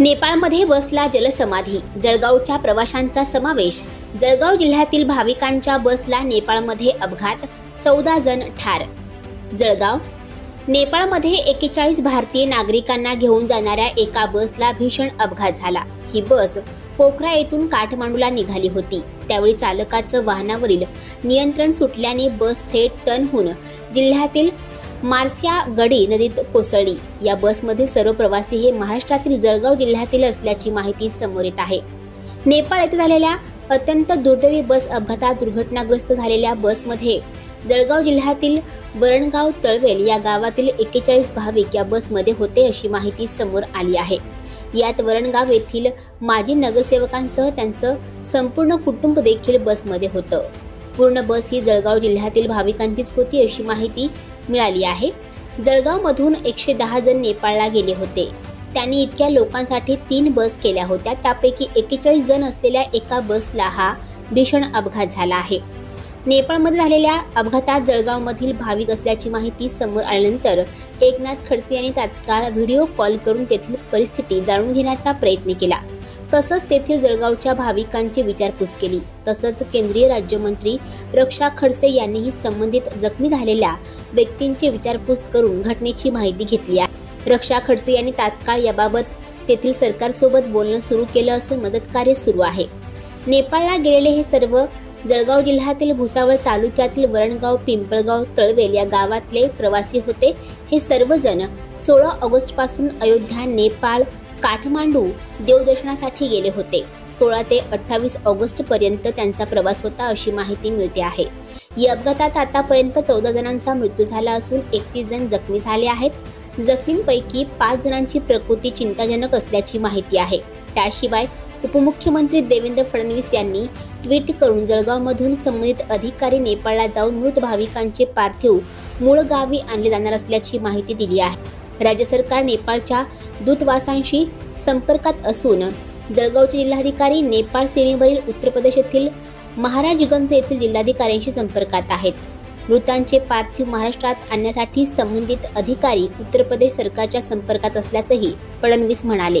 नेपाळमध्ये बसला जलसमाधी जळगावच्या प्रवाशांचा समावेश. जळगाव जिल्ह्यातील भाविकांच्या बसला नेपाळमध्ये अपघात चौदा जण ठार. जळगाव नेपाळमध्ये एकेचाळीस भारतीय नागरिकांना घेऊन जाणाऱ्या एका बसला भीषण अपघात झाला. ही बस पोखरा येथून काठमांडूला निघाली होती. त्यावेळी चालकाचं वाहनावरील नियंत्रण सुटल्याने बस थेट तनहून जिल्ह्यातील मार्सिया गडी नदीत कोसळली. या बसमध्ये सर्व प्रवासी हे महाराष्ट्रातील जळगाव जिल्ह्यातील असल्याची माहिती समोर येत आहे. नेपाळ येथे झालेल्या अत्यंत दुर्दैवी बस अपघातात दुर्घटनाग्रस्त झालेल्या बसमध्ये जळगाव जिल्ह्यातील वरणगाव तळवेल या गावातील एक्केचाळीस भाविक या बसमध्ये होते अशी माहिती समोर आली आहे. यात वरणगाव येथील माजी नगरसेवकांसह त्यांचं संपूर्ण कुटुंब देखील बसमध्ये होतं. पूर्ण बस ही जळगाव जिल्ह्यातील भाविकांचीच होती अशी माहिती मिळाली आहे. जळगावमधून एकशे दहा जण नेपाळला गेले होते. त्यांनी इतक्या लोकांसाठी तीन बस केल्या होत्या. त्यापैकी एकेचाळीस जण असलेल्या एका बसला हा भीषण अपघात झाला आहे. नेपाळमध्ये झालेल्या अपघातात जळगावमधील भाविक असल्याची माहिती समोर आल्यानंतर एकनाथ खडसे यांनी तात्काळ व्हिडिओ कॉल करून तेथील परिस्थिती जाणून घेण्याचा प्रयत्न केला. तसंच तेथील जळगावच्या भाविकांची विचारपूस केली. तसंच केंद्रीय राज्यमंत्री रक्षा खडसे यांनीही संबंधित जखमी झालेल्या व्यक्तींची विचारपूस करून घटनेची माहिती घेतली आहे. रक्षा खडसे यांनी तात्काळ याबाबत तेथील सरकारसोबत बोलणं सुरू केलं असून मदतकार्य सुरू आहे. नेपाळला गेलेले हे सर्व जळगाव जिल्ह्यातील भुसावळ तालुक्यातील वरणगाव पिंपळगाव तळवेल या गावातले प्रवासी होते. हे सर्वजण सोळा ऑगस्टपासून अयोध्या नेपाळ काठमांडू देवदर्शनासाठी गेले होते. सोळा ते अठ्ठावीस ऑगस्ट पर्यंत त्यांचा प्रवास होता अशी माहिती मिळते आहे. या अपघातात आतापर्यंत चौदा जणांचा मृत्यू झाला असून एकतीस जण जखमी झाले आहेत. जखमींपैकी पाच जणांची प्रकृती चिंताजनक असल्याची माहिती आहे. त्याशिवाय उपमुख्यमंत्री देवेंद्र फडणवीस यांनी ट्विट करून जळगावमधून संबंधित अधिकारी नेपाळला जाऊन मृत भाविकांचे पार्थिव मूळ गावी आणले जाणार असल्याची माहिती दिली आहे. राज्य सरकार नेपाळच्या दूतवासांशी संपर्कात असून जळगावचे जिल्हाधिकारी नेपाळ सीमेवरील उत्तर प्रदेश येथील महाराजगंज येथील जिल्हाधिकाऱ्यांशी संपर्कात आहेत. मृतांचे पार्थिव महाराष्ट्रात आणण्यासाठी संबंधित अधिकारी उत्तर प्रदेश सरकारच्या संपर्कात असल्याचंही फडणवीस म्हणाले.